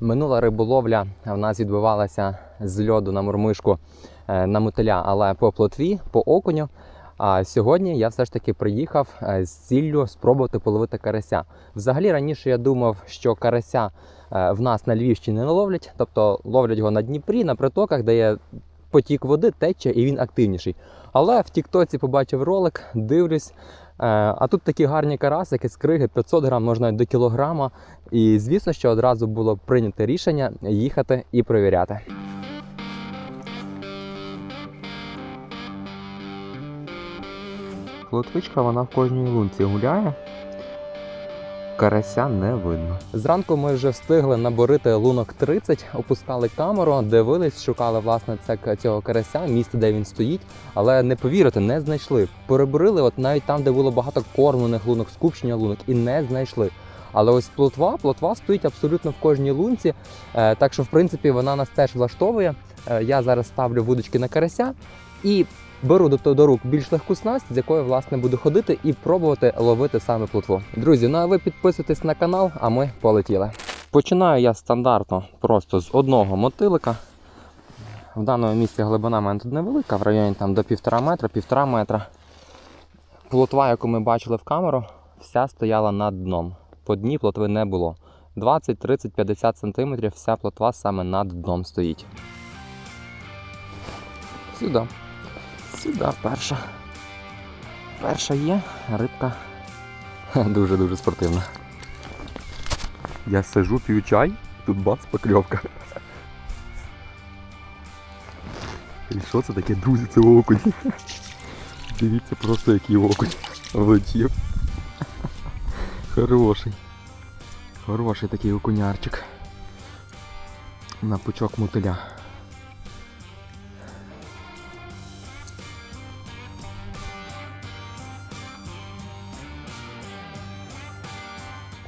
Минула риболовля в нас відбувалася з льоду на мурмишку е, на мотиля, але по плотві, по окуню. А сьогодні я все ж таки приїхав е, з ціллю спробувати половити карася. Взагалі раніше я думав, що карася е, в нас на Львівщині не ловлять, тобто ловлять його на Дніпрі, на притоках, де є потік води, тече і він активніший. Але в Тіктоці побачив ролик, дивлюсь. Е, А тут такі гарні карасики з криги 500 грам, можна до кілограма. І звісно, що одразу було прийнято рішення їхати і провіряти. Плотвичка вона в кожній лунці гуляє. Карася не видно. Зранку ми вже встигли наборити лунок 30, опускали камеру, дивились, шукали власне це цього карася, місце, де він стоїть, але не повірите, не знайшли. Переборили, от навіть там, де було багато кормлених лунок, скупчення лунок, і не знайшли. Але ось плотва, плотва стоїть абсолютно в кожній лунці. Е, так що, в принципі, вона нас теж влаштовує. Е, я зараз ставлю вудочки на карася і беру до, до рук більш легку снасть, з якою власне буду ходити і пробувати ловити саме плотву. Друзі, ну а ви підписуйтесь на канал, а ми полетіли. Починаю я стандартно просто з одного мотилика. В даному місці глибина мене тут невелика, в районі там до півтора метра, півтора метра. Плотва, яку ми бачили в камеру, вся стояла над дном. По дні плотви не було. 20, 30, 50 см вся плотва саме над дном стоїть. Сюди. Сюди перша. Перша є, рибка дуже-дуже спортивна. Я сижу, п'ю чай, тут бац покльовка. І що це таке, друзі, це окунь. Дивіться просто який окунь влетів. Хороший. Хороший такий окунярчик. На пучок мотиля.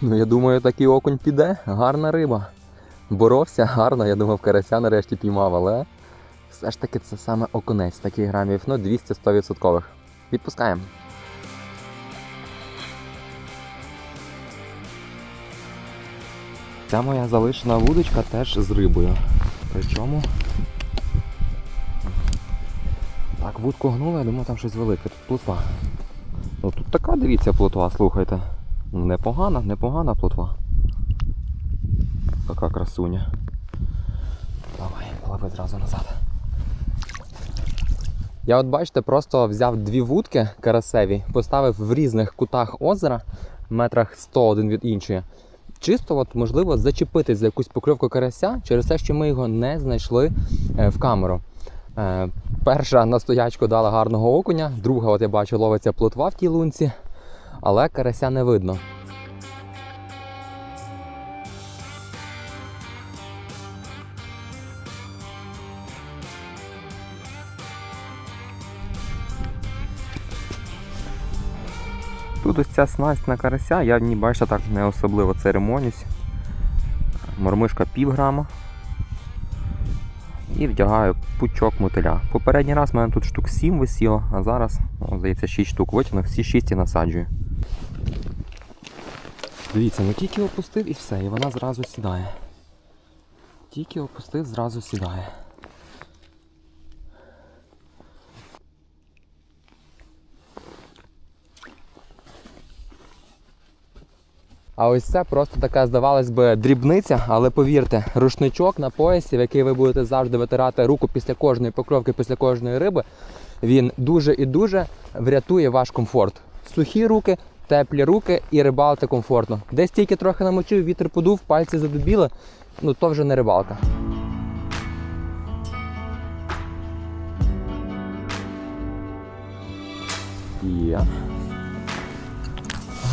Ну, я думаю, такий окунь піде. Гарна риба. Боровся гарно, я думав, карася нарешті піймав, але все ж таки це саме окунець, такий грамів, ну 200-100%. Відпускаємо. Ця моя залишена вудочка теж з рибою. Причому. Так, вудку гнула, я думав, там щось велике. Тут плотва. Ну тут така, дивіться, плотва, слухайте. Непогана, непогана плотва. Така красуня. Давай, пливи зразу назад. Я от бачите, просто взяв дві вудки карасеві, поставив в різних кутах озера, метрах 100 один від іншої. Чисто, от, можливо, зачепитись за якусь покльовку карася через те, що ми його не знайшли е, в камеру. Е, перша на стоячку дала гарного окуня, друга, от я бачу, ловиться плотва в тій лунці, але карася не видно. Тут ось ця снасть на карася, я в бачите так не особливо церемонюсь. Мормишка пів грама. І вдягаю пучок мотиля. Попередній раз в мене тут штук 7 висіло, а зараз, здається, 6 штук витягнув, всі 6 і насаджую. Дивіться, ну тільки опустив і все, і вона зразу сідає. Тільки опустив, зразу сідає. А ось це просто така, здавалось би, дрібниця, але повірте, рушничок на поясі, в який ви будете завжди витирати руку після кожної покровки, після кожної риби, він дуже і дуже врятує ваш комфорт. Сухі руки, теплі руки і рибалити комфортно. Десь тільки трохи намочив, вітер подув, пальці задубіли, ну то вже не рибалка. Є.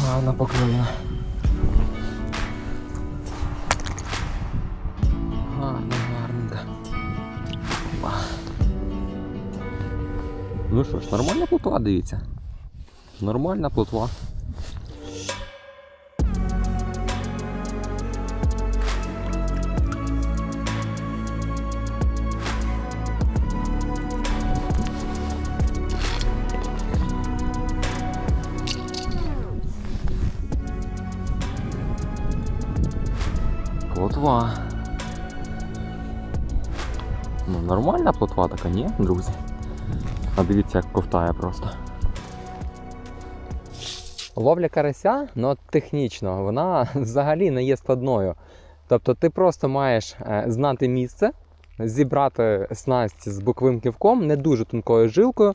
Гарна покльовина. Гарно, гарненько. Опа. Ну що ж, нормальна плотва, дивіться. Нормальна. Плотва. Плотва ні, друзі. А дивіться, як ковтає просто. Ловля карася, ну технічно, вона взагалі не є складною. Тобто ти просто маєш е, знати місце, зібрати снасть з боковим ківком, не дуже тонкою жилкою.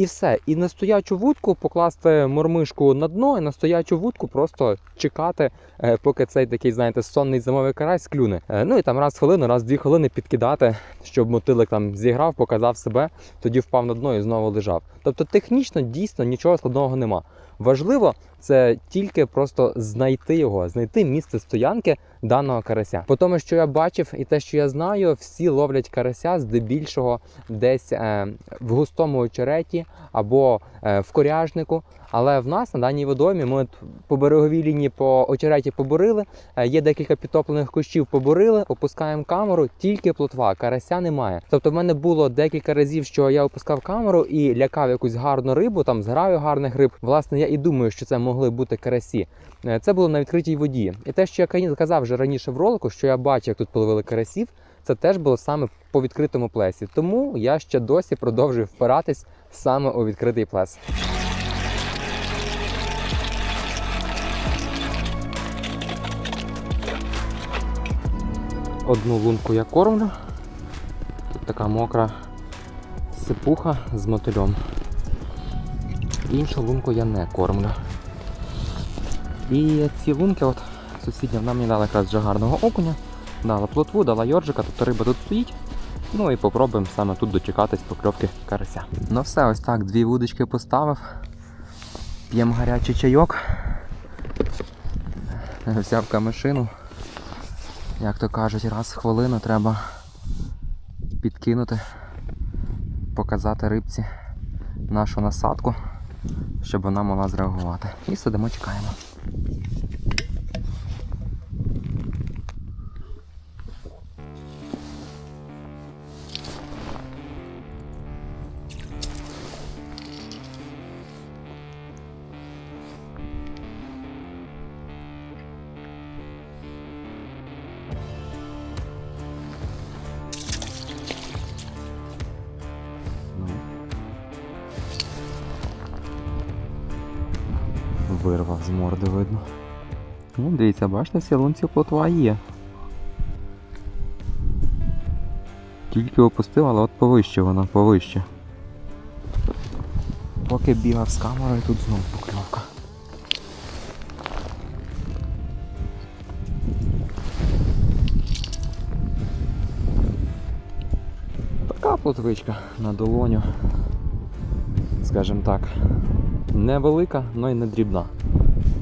І все. І на стоячу вудку покласти мормишку на дно, і на стоячу вудку просто чекати, е, поки цей такий, знаєте, сонний зимовий карась клюне. Е, Ну і там раз хвилину, раз дві хвилини підкидати, щоб мотилик там зіграв, показав себе, тоді впав на дно і знову лежав. Тобто технічно дійсно нічого складного нема. Важливо це тільки просто знайти його, знайти місце стоянки даного карася. По тому, що я бачив, і те, що я знаю, всі ловлять карася здебільшого десь е, в густому очереті або е, в коряжнику. Але в нас на даній водоймі ми по береговій лінії по очереті поборили. е, Є декілька підтоплених кущів, поборили, опускаємо камеру, тільки плотва, карася немає. Тобто, в мене було декілька разів, що я опускав камеру і лякав якусь гарну рибу, там зграю гарних риб. Власне, я і думаю, що це могли бути карасі. Е, Це було на відкритій воді. І те, що я казав вже раніше в ролику, що я бачив, як тут половили карасів, це теж було саме по відкритому плесі. Тому я ще досі продовжую впиратись саме у відкритий плес. Одну лунку я кормлю. Тут така мокра сипуха з мотильом. Іншу лунку я не кормлю. І ці лунки, от сусідня вона мені дала якраз вже гарного окуня, дала плотву, дала йоржика, тобто риба тут стоїть. Ну і попробуємо саме тут дочекатись покльовки карася. Ну все, ось так, дві вудочки поставив. П'ємо гарячий чайок. Взяв камешину. Як то кажуть, раз в хвилину треба підкинути, показати рибці нашу насадку, щоб вона могла зреагувати. І сидимо, чекаємо. Дивіться, бачите, в сілунці плотва є. Тільки опустив, але от повище вона, повище. Поки бігав з камерою, тут знову покльовка. Така плотвичка на долоню. Скажімо так. Невелика, але й не дрібна.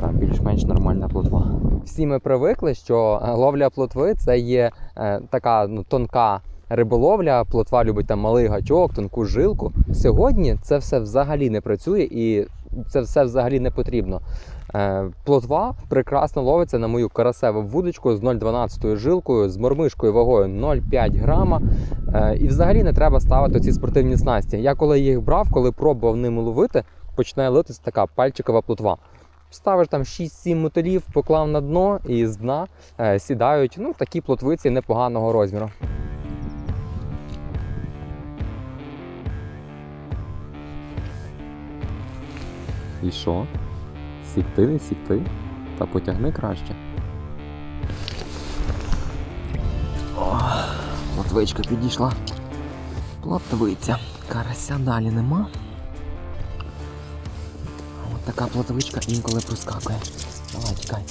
Так, більш-менш нормальна плотва. Всі ми привикли, що е, ловля плотви це є е, така ну, тонка риболовля. Плотва любить там малий гачок, тонку жилку. Сьогодні це все взагалі не працює і це все взагалі не потрібно. Е, плотва прекрасно ловиться на мою карасеву вудочку з 0,12 жилкою, з мормишкою вагою 0,5 грама. І взагалі не треба ставити ці спортивні снасті. Я коли їх брав, коли пробував ними ловити, починає литися така пальчикова плотва. Ставиш там 6-7 мотилів, поклав на дно і з дна е, сідають ну, такі плотвиці непоганого розміру. І що? Сікти, не сікти? Та потягни краще. О, плотвичка підійшла. Плотвиця. Карася далі нема. Така плотвичка інколи проскакує. Давай, тікай.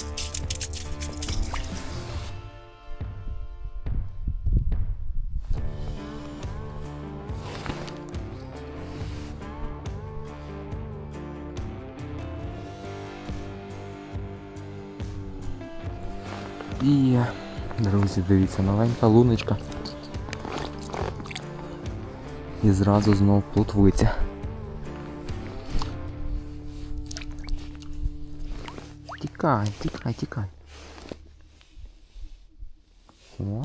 І, друзі, дивіться, маленька луночка. І зразу знов плотвиця. Тікай, тікай, тікай. О,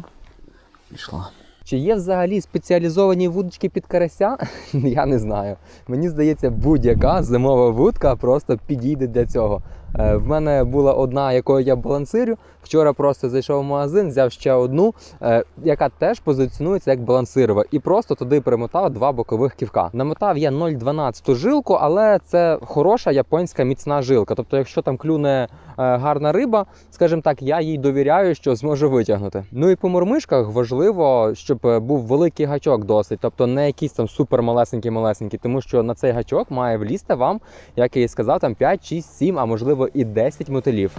пішла. Чи є взагалі спеціалізовані вудочки під карася? Я не знаю. Мені здається, будь-яка зимова вудка просто підійде для цього. Е, В мене була одна, якою я балансирю. Вчора просто зайшов в магазин, взяв ще одну, е, яка теж позиціонується як балансирова, і просто туди примотав два бокових ківка. Намотав я 0,12 жилку, але це хороша японська міцна жилка. Тобто, якщо там клюне е, гарна риба, скажімо так, я їй довіряю, що зможу витягнути. Ну і по мормишках важливо, щоб був великий гачок досить, тобто не якийсь там супер малесенький малесенький, тому що на цей гачок має влізти вам, як я і сказав, там 5, 6, 7, а можливо і 10 мотилів.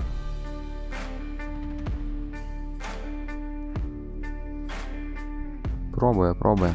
Пробує, пробує.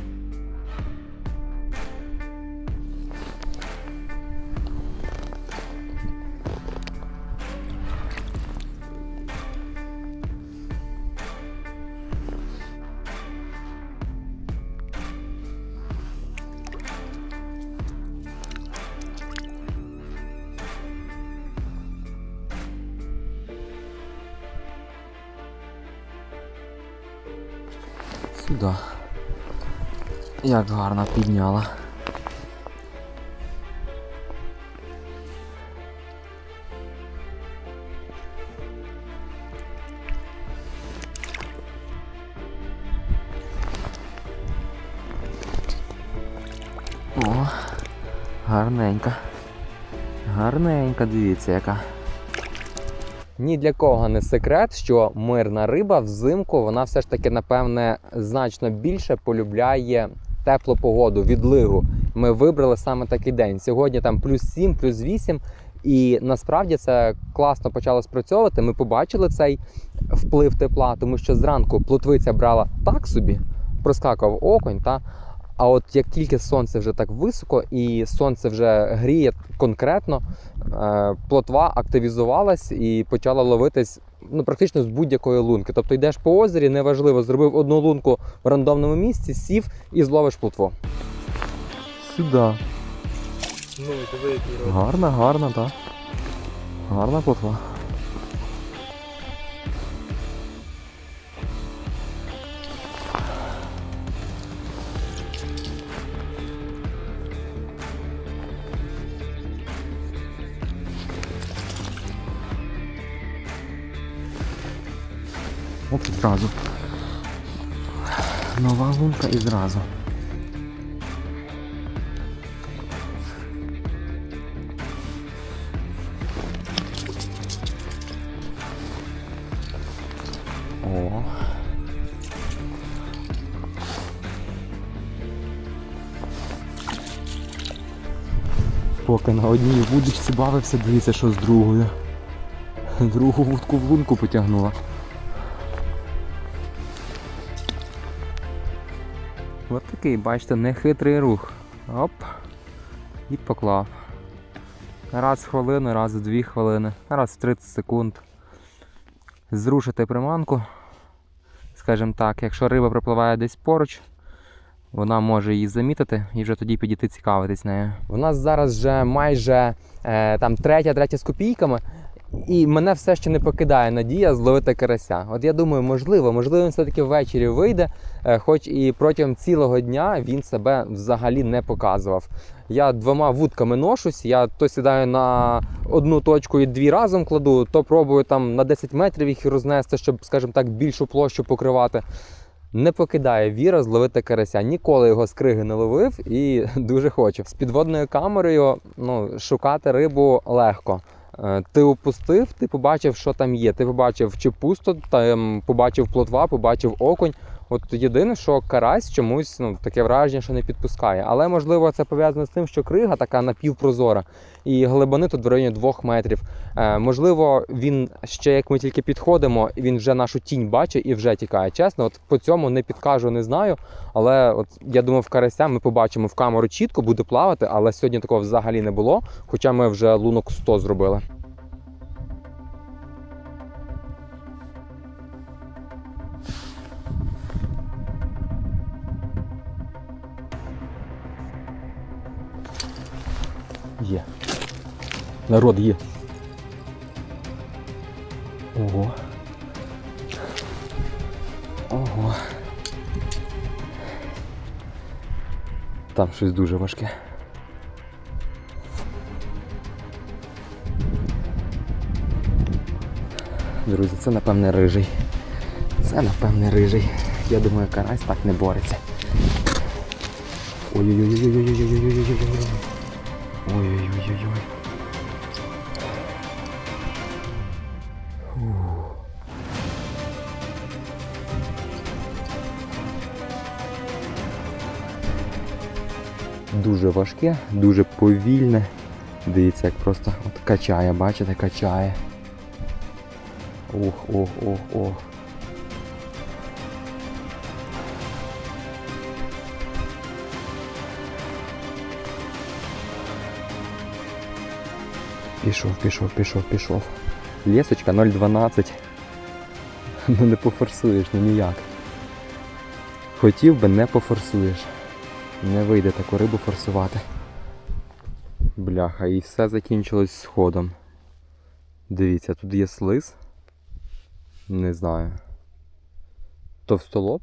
Сюди. Як гарно підняла. О, гарненька. Гарненька, дивіться яка. Ні для кого не секрет, що мирна риба взимку вона все ж таки, напевне, значно більше полюбляє теплу погоду, відлигу. Ми вибрали саме такий день. Сьогодні там плюс 7, плюс 8. І насправді це класно почало спрацьовувати. Ми побачили цей вплив тепла, тому що зранку плотвиця брала так собі, проскакував окунь. Та? А от як тільки сонце вже так високо і сонце вже гріє конкретно, е, плотва активізувалась і почала ловитись ну, практично з будь-якої лунки. Тобто йдеш по озері, неважливо, зробив одну лунку в рандомному місці, сів і зловиш плотву. Сюди. Ну. Гарна, гарна, так. Гарна плотва. Оп, зразу. Нова лунка і зразу. О. Поки на одній вудочці бавився, дивіться, що з другою. Другу вудку в лунку потягнула. Такий, бачите, нехитрий рух. Оп. І поклав. Раз в хвилину, раз в дві хвилини, раз в 30 секунд зрушити приманку. Скажімо так, якщо риба припливає десь поруч, вона може її замітити і вже тоді підійти цікавитись нею. У нас зараз вже майже е, там третя, третя з копійками. І мене все ще не покидає надія зловити карася. От я думаю, можливо, можливо, він все-таки ввечері вийде, е, хоч і протягом цілого дня він себе взагалі не показував. Я двома вудками ношусь, я то сідаю на одну точку і дві разом кладу, то пробую там на 10 метрів їх рознести, щоб, скажімо так, більшу площу покривати. Не покидає віра зловити карася. Ніколи його з криги не ловив і дуже хочу. З підводною камерою ну, шукати рибу легко. Е, Ти опустив, ти побачив, що там є. Ти побачив чи пусто, там побачив плотва, побачив окунь. От єдине, що карась чомусь ну, таке враження, що не підпускає. Але можливо це пов'язано з тим, що крига така напівпрозора, і глибини тут в районі двох метрів. Е, можливо, він ще як ми тільки підходимо, він вже нашу тінь бачить і вже тікає. Чесно, от по цьому не підкажу, не знаю. Але от я думав, карася ми побачимо в камеру чітко, буде плавати, але сьогодні такого взагалі не було. Хоча ми вже лунок 100 зробили. Є. Народ є. Ого. Ого. Там щось дуже важке. Друзі, це напевне рижий. Це напевне рижий. Я думаю, карась так не бореться. Ой-ой-ой-ой-ой-ой-ой-ой-ой-ой-ой. Ой-ой-ой-ой-ой. Дуже важке, дуже повільне. Дивіться, як просто от качає, бачите, качає. Ох, ох, ох, ох. Пішов, пішов, пішов, пішов. Лісочка 0,12. Ну не пофорсуєш, ну ніяк. Хотів би, не пофорсуєш. Не вийде таку рибу форсувати. Бляха, і все закінчилось сходом. Дивіться, тут є слиз. Не знаю. Товстолоб?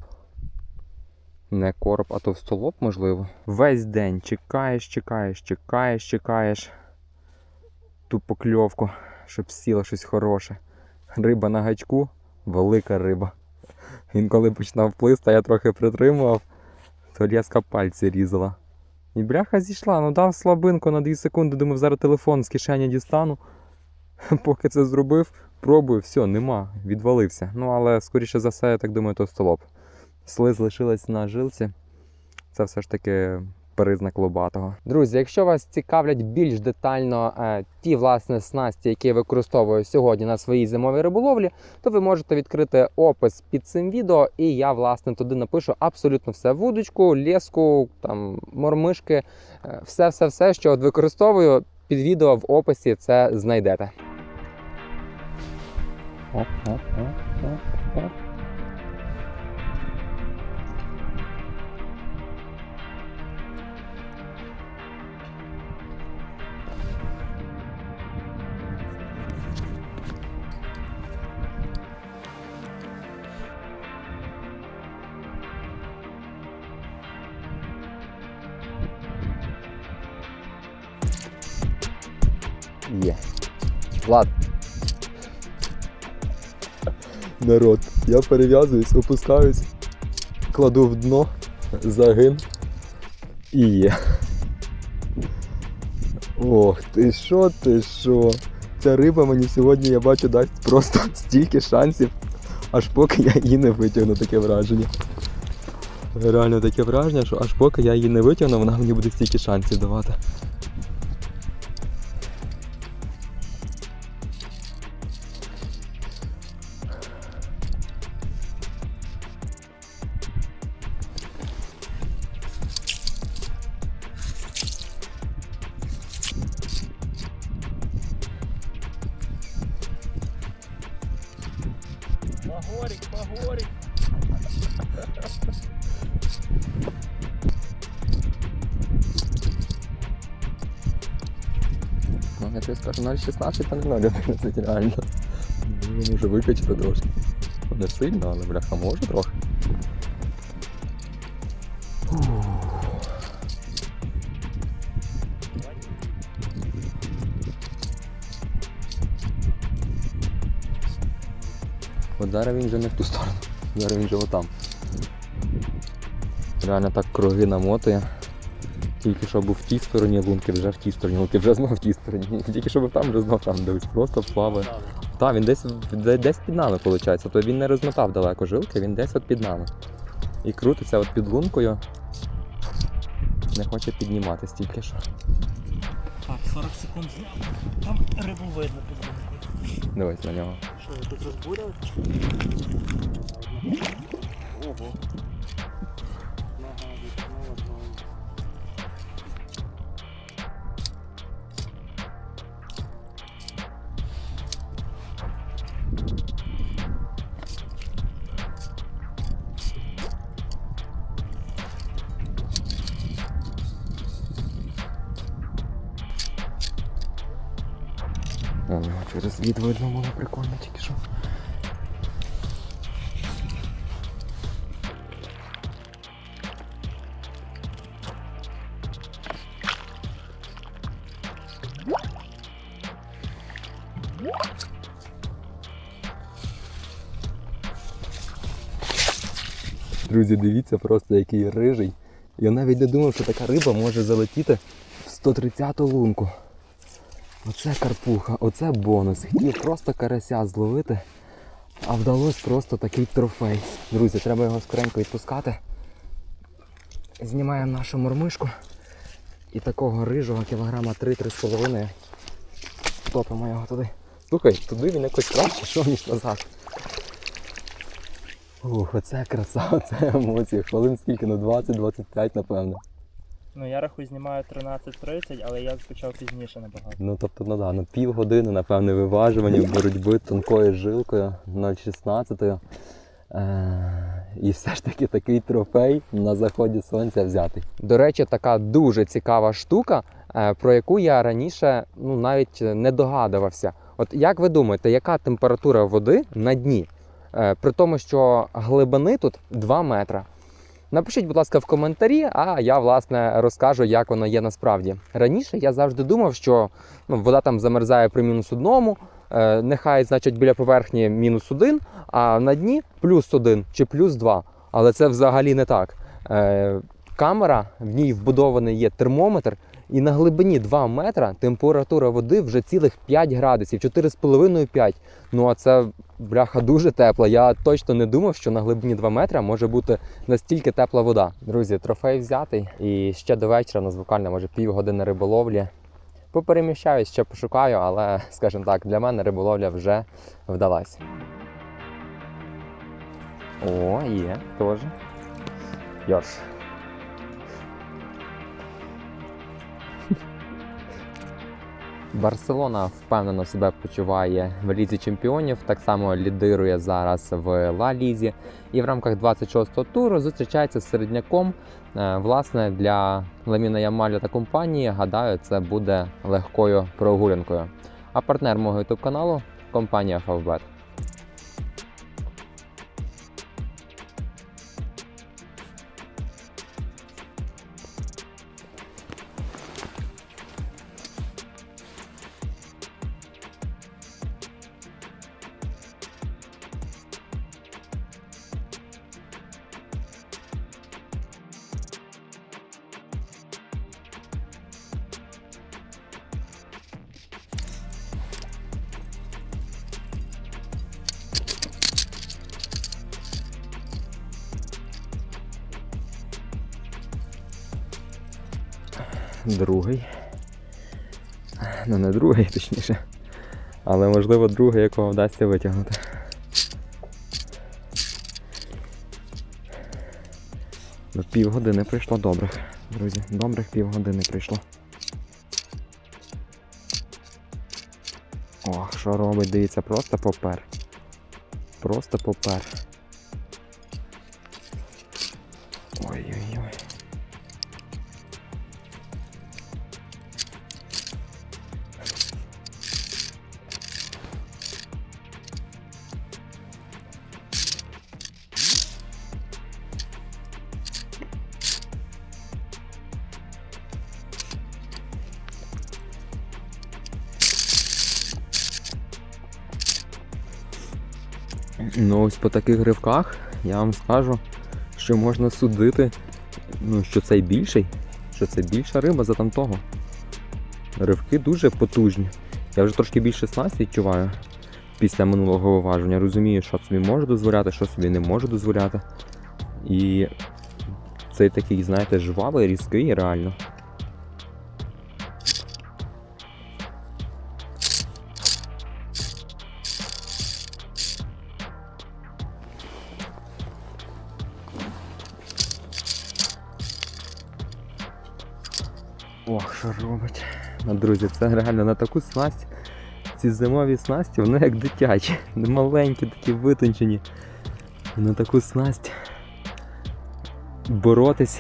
Не короб, а товстолоб, можливо. Весь день чекаєш, чекаєш, чекаєш, чекаєш ту покльовку, щоб сіло щось хороше. Риба на гачку, велика риба. Він коли починав плисти, я трохи притримував, то лєска пальці різала. І бляха зійшла, ну дав слабинку на 2 секунди, думав, зараз телефон з кишені дістану. Поки це зробив, пробую, все, нема, відвалився. Ну, але скоріше за все, я так думаю, то столоп. Слиз лишилась на жилці. Це все ж таки признак лобатого. Друзі, якщо вас цікавлять більш детально е, ті власне снасті, які я використовую сьогодні на своїй зимовій риболовлі, то ви можете відкрити опис під цим відео, і я власне туди напишу абсолютно все: вудочку, леску, там мормишки, е, все, все, все, що от використовую. Під відео в описі це знайдете. Оп, оп, оп, оп, оп. Народ, я перев'язуюсь, опускаюсь, кладу в дно, загин і є. Ох, ти що, ти що? Ця риба мені сьогодні, я бачу, дасть просто стільки шансів, аж поки я її не витягну, таке враження. Реально таке враження, що аж поки я її не витягну, вона мені буде стільки шансів давати. 0,16 та не 0,11 реально. Ну, Може викачати трошки. Не сильно, але бляха може трохи. От зараз він вже не в ту сторону. Зараз він вже отам. Реально так круги намотує. Тільки що був в тій стороні лунки, вже в тій стороні, лунки вже знов в тій стороні. Тільки що був там, вже знов там дивись, просто плаває. Так, він десь, де- десь під нами, виходить. То він не розмотав далеко жилки, він десь от під нами. І крутиться от під лункою. Не хоче підніматись тільки що. Так, 40 секунд. Там рибу видно під лункою. Дивись на нього. Що, я тут розбуряв? Ого. О, його через від видно було прикольно тільки що. Друзі, дивіться просто який рижий. Я навіть не думав, що така риба може залетіти в 130-ту лунку. Оце карпуха, оце бонус. Хотів просто карася зловити, а вдалося просто такий трофей. Друзі, треба його скоренько відпускати. Знімаємо нашу мормишку. І такого рижого кілограма 3-3,5 топимо його туди. Слухай, туди він якось краще йшов, ніж назад. Ух, оце краса, оце емоції. Хвилин скільки? Ну 20-25, напевно. Ну я рахую, знімаю 13.30, але я почав пізніше набагато. Ну тобто, ну да, ну півгодини, напевне, виважування, боротьби тонкою жилкою 0,16. Е, і все ж таки такий трофей на заході сонця взятий. До речі, така дуже цікава штука, е, про яку я раніше ну, навіть не догадувався. От як ви думаєте, яка температура води на дні? Е, При тому, що глибини тут 2 метра. Напишіть, будь ласка, в коментарі, а я власне розкажу, як воно є насправді. Раніше я завжди думав, що ну, вода там замерзає при мінус одному, е, нехай, значить, біля поверхні мінус один, а на дні плюс один чи плюс два. Але це взагалі не так. Е, камера, в ній вбудований є термометр, і на глибині 2 метра температура води вже цілих 5 градусів, 4,5-5. Ну а це бляха дуже тепла. Я точно не думав, що на глибині 2 метра може бути настільки тепла вода. Друзі, трофей взятий. І ще до вечора, на звукально, може півгодини риболовлі. Попереміщаюсь, ще пошукаю, але, скажімо так, для мене риболовля вже вдалась. О, є, теж. Йорш. Барселона впевнено себе почуває в лізі чемпіонів, так само лідирує зараз в Ла Лізі. І в рамках 26-го туру зустрічається з середняком. Е, Власне, для Ламіна Ямаля та компанії, гадаю, це буде легкою прогулянкою. А партнер мого ютуб каналу компанія Favbet. Другий. Ну, не другий, точніше. Але можливо другий, якого вдасться витягнути. Ну, півгодини прийшло добрих, друзі. Добрих півгодини прийшло. Ох, що робить, дивіться, просто попер. Просто попер. Ой-ой-ой. Ось по таких ривках я вам скажу, що можна судити, ну, що цей більший, що це більша риба за тамтого. Ривки дуже потужні. Я вже трошки більше снасті відчуваю після минулого виваження. Розумію, що собі можу дозволяти, що собі не можу дозволяти. І цей такий, знаєте, жвавий, різкий реально. Друзі, це реально на таку снасть. Ці зимові снасті, вони як дитячі, маленькі, такі витончені. На таку снасть боротись.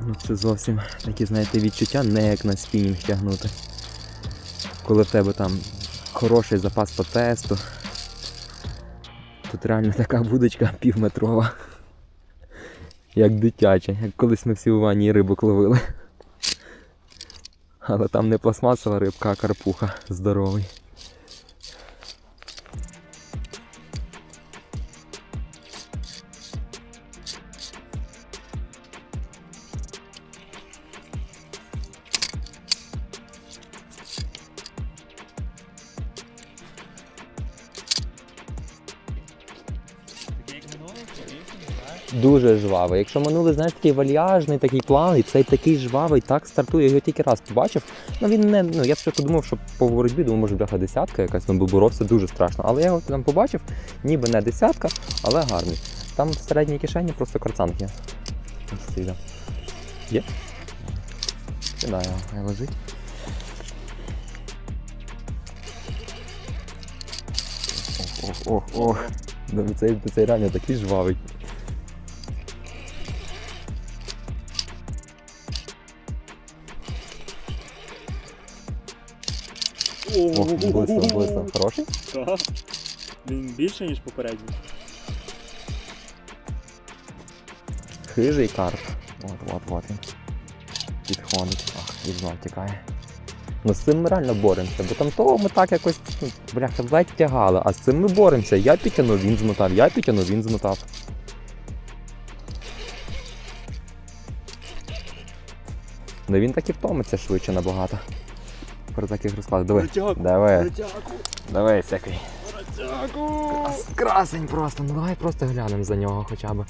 Ну, це зовсім такі, знаєте, відчуття не як на спінінг тягнути. Коли в тебе там хороший запас по тесту. Тут реально така будочка півметрова. Як дитяча, як колись ми всі у ванні рибу ловили. Але там не пластмасова рибка, а карпуха здоровий. Дуже жвавий. Якщо минулий, знаєш, такий вальяжний, такий плавний, цей такий жвавий, так стартує. Його тільки раз побачив. Ну він не. Ну я спочатку думав, що по боротьбі, думаю, може бляха десятка якась, ну бо боровся дуже страшно. Але я його там побачив, ніби не десятка, але гарний. Там в середній кишені просто карцант є. Цей. Є? Кидаю, хай лежить. Ох, ох, ох, Цей, цей реально такий жвавий. Ох, блисто, блисто. Хороший? Так. Він більше, ніж попередній. Хижий карп. От, от, от він. Підходить. Ах, від знов тікає. Ну з цим ми реально боремося, бо там того ми так якось ну, бляха ледь тягали, а з цим ми боремося. Я підтягнув, він змотав, я підтягнув, він змотав. Ну він так і втомиться швидше набагато. При таких розкладах. Диви. Крутяк, Диви. крутяк, Дивись який. крутяку. Крас- Красень просто, ну давай просто глянемо за нього хоча б.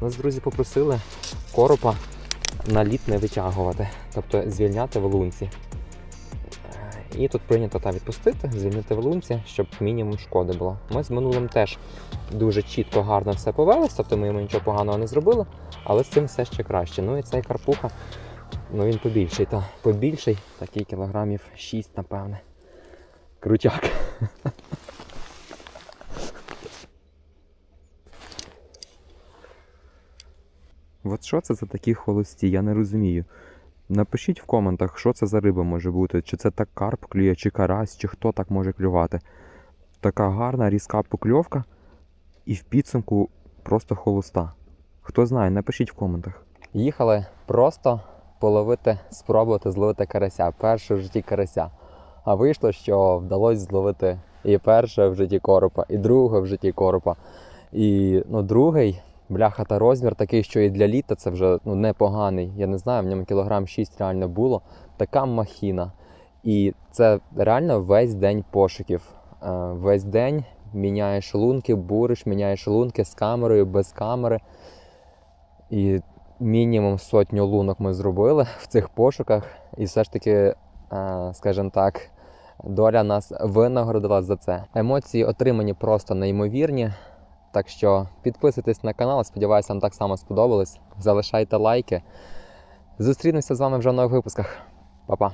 Нас друзі попросили коропа на лід не витягувати, тобто звільняти в лунці. І тут прийнято та відпустити, звільнити в лунці, щоб мінімум шкоди було. Ми з минулим теж дуже чітко, гарно все повелися, тобто ми йому нічого поганого не зробили, але з цим все ще краще. Ну і цей карпуха, ну він побільший, та побільший, такий кілограмів 6, напевне. Крутяк. От що це за такі холості? Я не розумію. Напишіть в коментах, що це за риба може бути. Чи це так карп клює, чи карась, чи хто так може клювати. Така гарна різка покльовка і в підсумку просто холоста. Хто знає, напишіть в коментах. Їхали просто половити, спробувати зловити карася. Перше в житті карася. А вийшло, що вдалося зловити і перше в житті коропа, і друге в житті коропа. І ну, другий бляха та розмір такий, що і для літа це вже ну, непоганий. Я не знаю, в ньому кілограм 6 реально було. Така махіна. І це реально весь день пошуків. Е, Весь день міняєш лунки, буриш, міняєш лунки з камерою, без камери. І мінімум сотню лунок ми зробили в цих пошуках. І все ж таки, е, скажімо так, доля нас винагородила за це. Емоції отримані просто неймовірні. Так що підписуйтесь на канал, сподіваюся, вам так само сподобалось. Залишайте лайки. Зустрінемося з вами вже в нових випусках. Па-па!